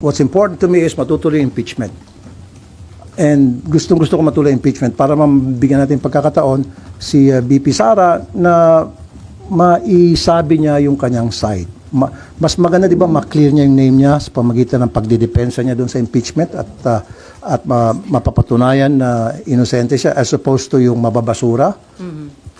What's important to me is matutuloy impeachment. And gustong gusto ko matuloy impeachment para mabigyan natin pagkakataon si uh, BP Sara na maisabi niya yung kanyang side. Ma- mas maganda 'di ba ma-clear niya yung name niya sa pamagitan ng pagdidepensa niya doon sa impeachment at uh, at ma- mapapatunayan na inosente siya as opposed to yung mababasura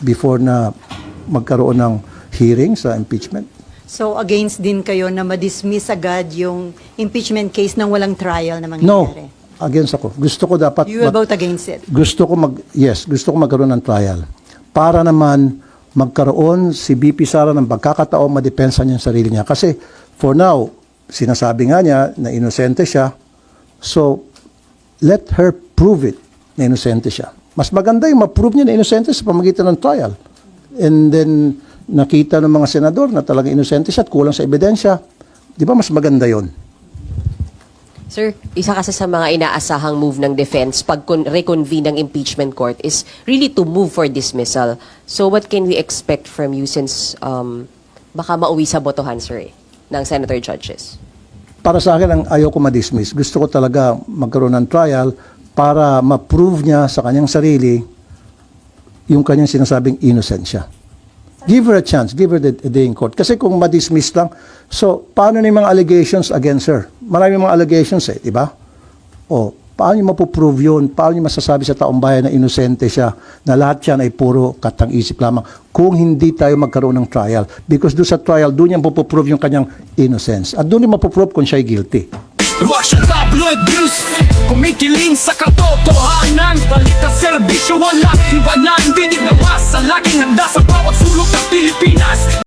before na magkaroon ng hearing sa impeachment. So against din kayo na ma-dismiss agad yung impeachment case nang walang trial na No, mangyayari? against ako. Gusto ko dapat You mat- vote against it? gusto ko mag yes, gusto ko magkaroon ng trial para naman magkaroon si BP Sara ng pagkakataon madepensa niya sarili niya kasi for now sinasabi nga niya na inosente siya so let her prove it na inosente siya mas maganda yung ma-prove niya na inosente sa pamagitan ng trial and then nakita ng mga senador na talagang inosente siya at kulang sa ebidensya di ba mas maganda yon Sir, isa kasi sa mga inaasahang move ng defense pag con- reconvene ng impeachment court is really to move for dismissal. So what can we expect from you since um, baka mauwi sa botohan, sir, eh, ng senator judges? para sa akin ang ayaw ko ma-dismiss. Gusto ko talaga magkaroon ng trial para ma-prove niya sa kanyang sarili yung kanyang sinasabing innocent siya. Give her a chance. Give her the, a day in court. Kasi kung ma-dismiss lang, so paano yung mga allegations against her? Marami mga allegations eh, di ba? O, paano niyo mapuprove yun? Paano niyo masasabi sa taong bayan na inosente siya, na lahat yan ay puro katang isip lamang kung hindi tayo magkaroon ng trial. Because doon sa trial, doon niya mapuprove yung kanyang innocence. At doon niya mapuprove kung siya ay guilty. Russian tabloid news Kumikiling sa katotohanan Balita serbisyo iwanan Dinig na masa Laging handa sa